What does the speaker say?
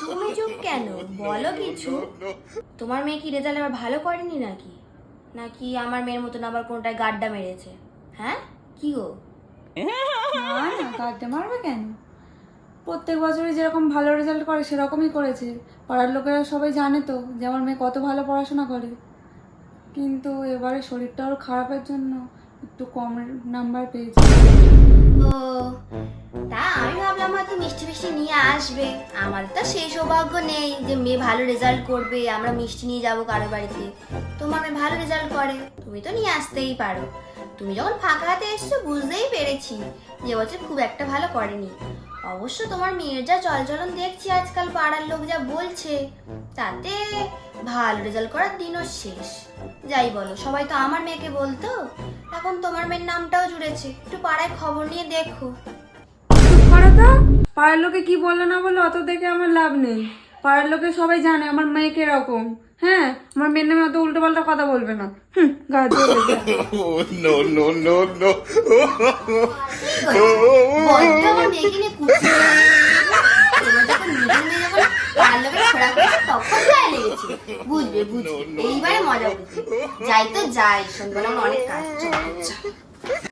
তুমি চুপ কেন? বলো কিছু। তোমার মেয়ে কি রেজাল্ট আবার ভালো করেনি নাকি? নাকি আমার মেয়ের মতন আবার কোনটায় গাড্ডা মেরেছে? হ্যাঁ? কি গো? না না কাটতে মারবে কেন? প্রত্যেক বছরই যেরকম ভালো রেজাল্ট করে সেরকমই করেছে। পাড়ার লোকেরা সবাই জানে তো যে আমার মেয়ে কত ভালো পড়াশোনা করে। কিন্তু এবারে শরীরটা ওর খারাপের জন্য একটু কম নাম্বার পেয়েছে। ও মিষ্টি নিয়ে আসবে। আমার তো সেই সৌভাগ্য নেই যে মেয়ে ভালো রেজাল্ট করবে, আমরা মিষ্টি নিয়ে যাব কারও বাড়িতে। তোমার মেয়ে ভালো রেজাল্ট করে, তুমি তো নিয়ে আসতেই পারো। তুমি যখন ফাঁকা হাতে এসছো, বুঝতেই পেরেছি যে বছর খুব একটা ভালো করেনি। অবশ্য তোমার মেয়ের যা চলচলন দেখছি আজকাল পাড়ার লোক যা বলছে, তাতে ভালো রেজাল্ট করার দিনও শেষ। যাই বলো, সবাই তো আমার মেয়েকে বলতো? এখন তোমার মেয়ের নামটাও জুড়েছে। একটু পাড়ায় খবর নিয়ে দেখো। পাড়ার লোকে কি বলল না বলল অত দেখে আমার লাভ নেই। পাড়ার লোকে সবাই জানে আমার মেয়ে কীরকম। হ্যাঁ আমার মেয়ের নামে অত উল্টো পাল্টা কথা বলবে না। হুম গা। বুঝবে বুঝবে। এইবারে মজা বুঝবে যাই তো যাই। আমার অনেক কাজ।